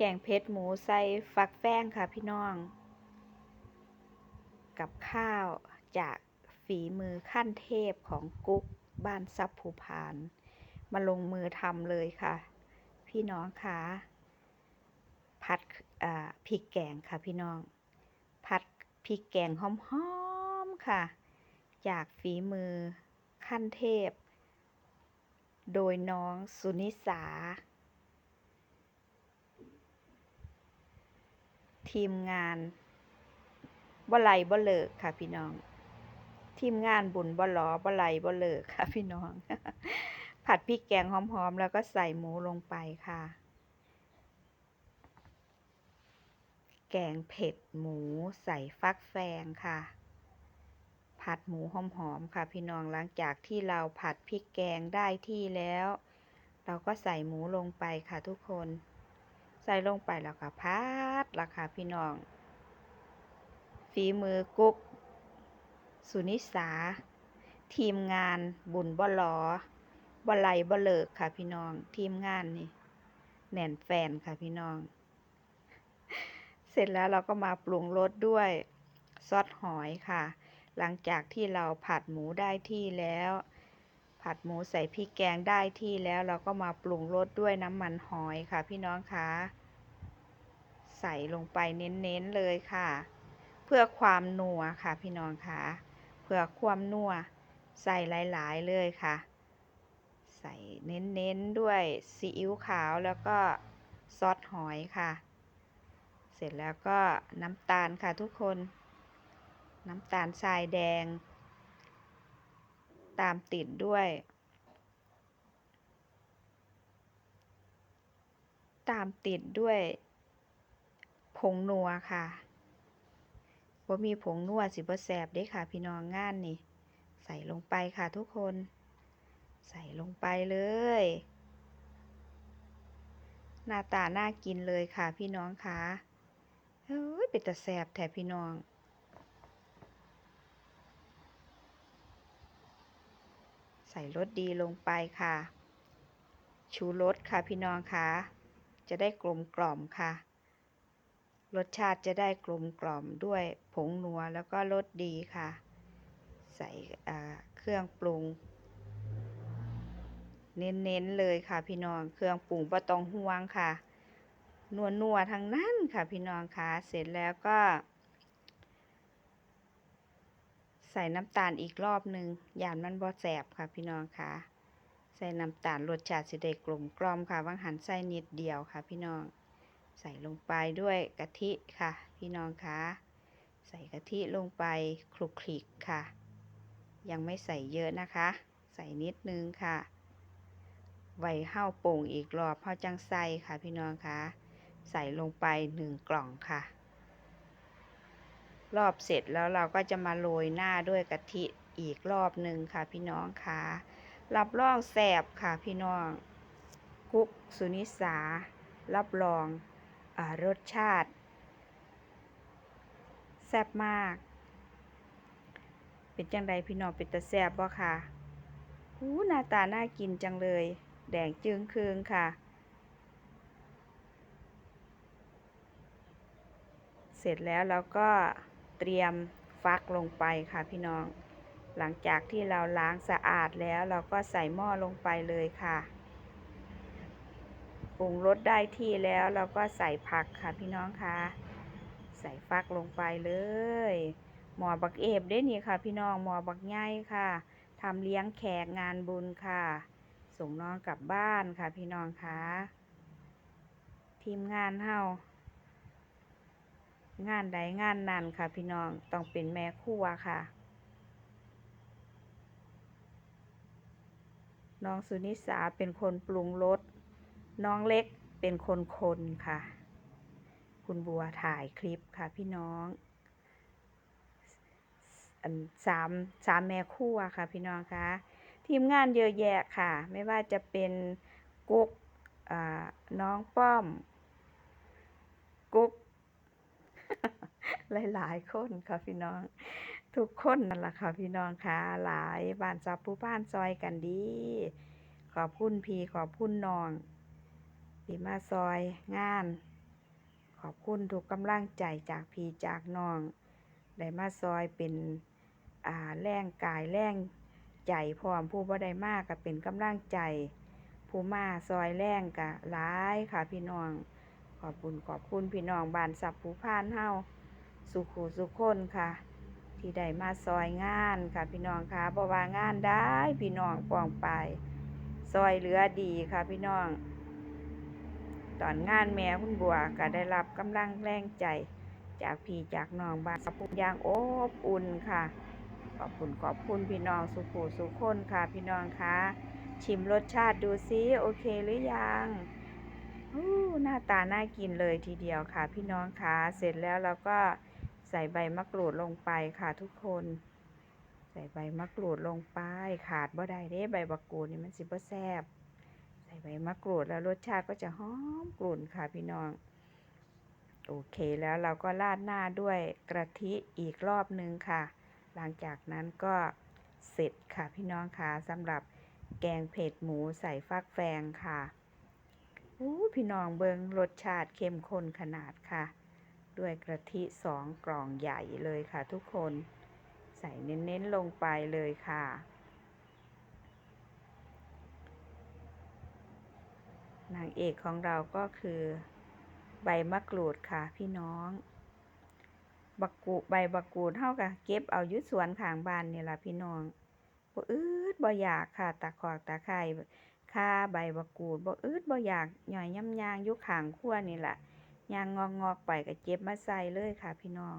แกงเผ็ดหมูใส่ฟักแป้งค่ะพี่น้อง กับข้าวจากฝีมือขั้นเทพของกุ๊กบ้านซับภูพาน มาลงมือทำเลยค่ะ พี่น้องคะผัดอ่าพริกแกงค่ะพี่น้อง ผัดพริกแกงหอมๆค่ะ จากฝีมือขั้นเทพ โดยน้องสุนิสา ทีมงานบ่ไหลบ่เลิกค่ะ พี่น้อง ทีมงานบุญบ่หลอบ่ไหลบ่เลิกค่ะ พี่น้อง ผัดพริกแกงหอมๆ แล้วก็ใส่หมูลงไปค่ะ แกงเผ็ดหมูใส่ฟักแฟงค่ะ ผัดหมูหอมๆค่ะ พี่น้องหลังจากที่เราผัดพริกแกงได้ที่แล้ว เราก็ใส่หมูลงไปค่ะทุกคน ส่ลงไปแล้วก็พัดละค่ะพี่น้องฝีมือกุ๊ก สุนิสา ทีมงานบุญบ่หลอบ่ไหลบ่เลิกค่ะพี่น้อง ทีมงานนี่แน่นแฟนค่ะพี่น้อง เสร็จแล้วเราก็มาปรุงรสด้วยซอสหอยค่ะ หลังจากที่เราผัดหมูได้ที่แล้ว ผัดหมูใส่พริกแกงได้ที่แล้วเราก็มาปรุงรสด้วยน้ำมันหอยค่ะ พี่น้องคะใส่ลงไปเน้นๆเลยค่ะ เพื่อความนัวค่ะ พี่น้องคะเพื่อความนัวใส่หลายๆเลยค่ะ ใส่เน้นๆด้วยซีอิ๊วขาวแล้วก็ซอสหอยค่ะ เสร็จแล้วก็น้ำตาลค่ะทุกคน น้ำตาลทรายแดง ตามติดด้วย ตามติดด้วยผงนัวค่ะว่ามีผงนัวสิบ่แสบเด้ค่ะ พี่น้องงานนี่ ใส่ลงไปค่ะทุกคน ใส่ลงไปเลยหน้าตาน่ากินเลยค่ะพี่น้องคะเฮ้ยเป็นตาแสบแถบพี่น้อง ส่รสดีลงไปค่ะ ชูรสค่ะพี่น้องค่ะจะได้กลมกล่อมค่ะ รสชาติจะได้กลมกล่อมด้วยผงนัวแล้วก็รสดีค่ะ ใส่เครื่องปรุง เน้นๆเลยค่ะพี่น้องเครื่องปรุงบ่ต้องห่วงค่ะนัวๆทั้งนั้นค่ะพี่น้องค่ะเสร็จแล้วก็ ใส่น้ำตาลอีกรอบหนึ่งยานมันบ่แสบค่ะพี่น้องคะใส่น้ำตาลรสชาติสิได้กลมกล่อมค่ะบางหันใส่นิดเดียวค่ะ พี่น้อง ใส่ลงไปด้วยกะทิค่ะ พี่น้องคะใส่กะทิลงไปคลุกคลิกค่ะ ยังไม่ใส่เยอะนะคะ ใส่นิดนึงค่ะไว้ห้าโป่งอีกรอบเ้าจังใส่ค่ะ พี่น้องคะใส่ลงไปหนึ่งกล่องค่ะ รอบเสร็จแล้วเราก็จะมาโรยหน้าด้วยกะทิอีกรอบหนึ่งค่ะพี่น้องค่ะรับรองแสบค่ะพี่น้อง กุ๊กสุนิสา รับรองอรสชาติ แซ่บมาก เป็นจังใดพี่น้องเป็นตาแซ่บบ่ค่ะหูหน้าตาน่ากินจังเลย แดงจึงคืงค่ะ เสร็จแล้วเราก็ เตรียมฟักลงไปค่ะพี่น้อง หลังจากที่เราล้างสะอาดแล้วเราก็ใส่หม้อลงไปเลยค่ะปรุงรสได้ที่แล้วเราก็ใส่ผักค่ะพี่น้องค่ะ ใส่ฟักลงไปเลยหมอบักเอฟได้นี่ค่ะ พี่น้องหมอบักไงค่ะทำเลี้ยงแขกงานบุญค่ะ ส่งน้องกลับบ้านค่ะพี่น้องค่ะทีมงานเฮา งานใดงานนั้นค่ะ พี่น้องต้องเป็นแม่ครัวค่ะ น้องสุนิสาเป็นคนปรุงรสน้องเล็กเป็นคนคนค่ะ คุณบัวถ่ายคลิปค่ะพี่น้องสามสามแม่ครัวค่ะ พี่น้องคะทีมงานเยอะแยะค่ะ ไม่ว่าจะเป็นกุ๊กน้องป้อม กุ๊ก หลายๆคนค่ะพี่น้อง ทุกคนนั่นแหละค่ะพี่น้องค่ะหลายบ้านซับผู้บ้านซอยกันดี ขอบคุณพี่ขอบคุณน้องที่มาซอยงาน ขอบคุณทุกกำลังใจจากพี่จากน้องได้มาซอยเป็นอ่าแรงกายแรงใจพร้อมผู้บ่ได้มากก็เป็นกำลังใจ ผู้มาซอยแรงก็หลายค่ะพี่น้อง ขอบคุญขอบคุณพี่น้องบ้านสับภูพานเฮาสุขสุขคนค่ะ ที่ได้มาซอยงานค่ะพี่น้องค่ะบ่ว่างานได้พี่น้องปองไป ซอยเหลือดีค่ะพี่น้อง ตอนงานแม่คุณบัวก็ได้รับกำลังแรงใจ จากพี่จากน้องบ้านสับภูอย่างอบอุ่นค่ะ ขอบคุณขอบคุณพี่น้องสุขสุขคนค่ะพี่น้องค่ะชิมรสชาติดูซิโอเคหรือยัง หน้าตาน่ากินเลยทีเดียวค่ะ พี่น้องค่ะเสร็จแล้วเราก็ใส่ใบมะกรูดลงไปค่ะทุกคน ใส่ใบมะกรูดลงไปขาดบ่ได้เด้ใบมะกรูดนี่มันสิบ่แซ่บใส่ใบมะกรูดแล้วรสชาติก็จะหอมกลุ่นค่ะพี่น้องโอเคแล้วเราก็ราดหน้าด้วยกะทิอีกรอบนึงค่ะ หลังจากนั้นก็เสร็จค่ะพี่น้องค่ะสำหรับแกงเผ็ดหมูใส่ฟักแฟงค่ะ อู้พี่น้องเบิงรสชาติเข้มข้นขนาดค่ะ ด้วยกะทิสองกล่องใหญ่เลยค่ะทุกคน ใส่เน้นๆลงไปเลยค่ะ นางเอกของเราก็คือ ใบมะกรูดค่ะพี่น้องบักกูใบบักกูดเท่ากับเก็บเอายุดสวนข้างบ้านนี่ล่ะพี่น้องบ่อืดบ่อยากค่ะตะขอกตะไคร ค่าใบบักกูดบ่อืดบ่อยากหย่อยย่ำยางยุขางคั่วนี่แหละยางงอกๆไปก็เจ็บมาใส่เลยค่ะพี่น้อง